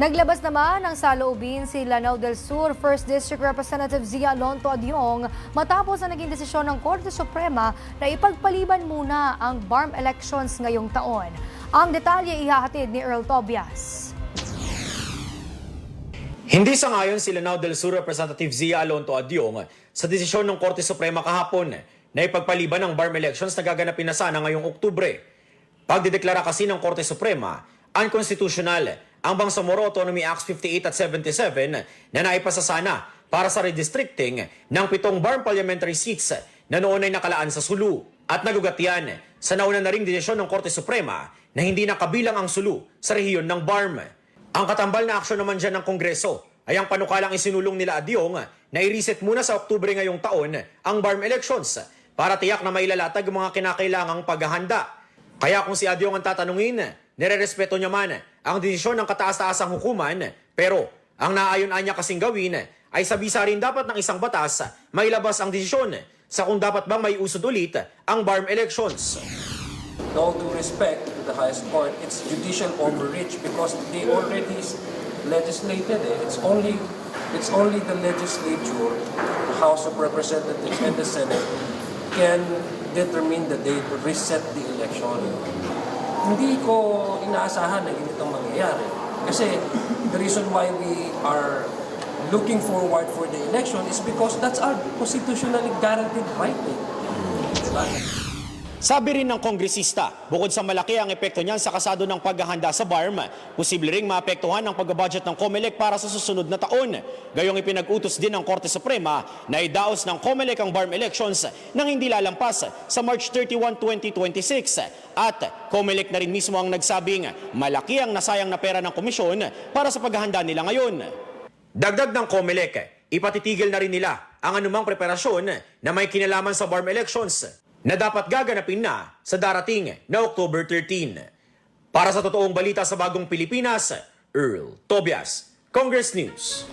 Naglabas naman ng saloobin si Lanao del Sur 1st District Representative Zia Lonto Adyong matapos ang naging desisyon ng Korte Suprema na ipagpaliban muna ang BARM elections ngayong taon. Ang detalye ihahatid ni Earl Tobias. Hindi sangayon si Lanao del Sur Representative Zia Alonto Adyong sa desisyon ng Korte Suprema kahapon na ipagpaliban ang BARM elections na gaganapin na sana ngayong Oktubre. Pagdideklara kasi ng Korte Suprema, unconstitutional ang Bangsamoro Autonomy Acts 58 at 77 na naipasa sana para sa redistricting ng pitong BARM parliamentary seats na noon ay nakalaan sa Sulu. At nagugat yan sa nauna na ring desisyon ng Korte Suprema na hindi nakabilang ang Sulu sa rehiyon ng BARM. Ang katambal na aksyon naman dyan ng Kongreso ay ang panukalang isinulong nila Adyong na i-reset muna sa Oktubre ngayong taon ang BARM elections para tiyak na mailalatag mga kinakailangang paghahanda. Kaya kung si Adyong ang tatanungin, nire-respeto niya man ang desisyon ng kataas-taasang hukuman pero ang naayon niya kasing gawin ay sabisa rin dapat ng isang batas mailabas ang desisyon sa kung dapat bang may usod ulit ang BARM elections. with all due respect to the highest court, it's judicial overreach because they already legislated it. It's only it's only the legislature, the House of Representatives and the Senate can determine the date to reset the election. Hindi ko inaasahan na ganitong mangyayari. Kasi the reason why we are looking forward for the election is because that's our constitutionally guaranteed right. Eh. Diba? Sabi rin ng kongresista, bukod sa malaki ang epekto niyan sa kasado ng paghahanda sa BARM, posible ring maapektuhan ang pag-budget ng COMELEC para sa susunod na taon. Gayong ipinag-utos din ng Korte Suprema na idaos ng COMELEC ang BARM elections nang hindi lalampas sa March 31, 2026. At COMELEC na rin mismo ang nagsabing malaki ang nasayang na pera ng komisyon para sa paghahanda nila ngayon. Dagdag ng COMELEC, ipatitigil na rin nila ang anumang preparasyon na may kinalaman sa BARM elections na dapat gaganapin na sa darating na October 13. Para sa totoong balita sa bagong Pilipinas, Earl Tobias, Congress News.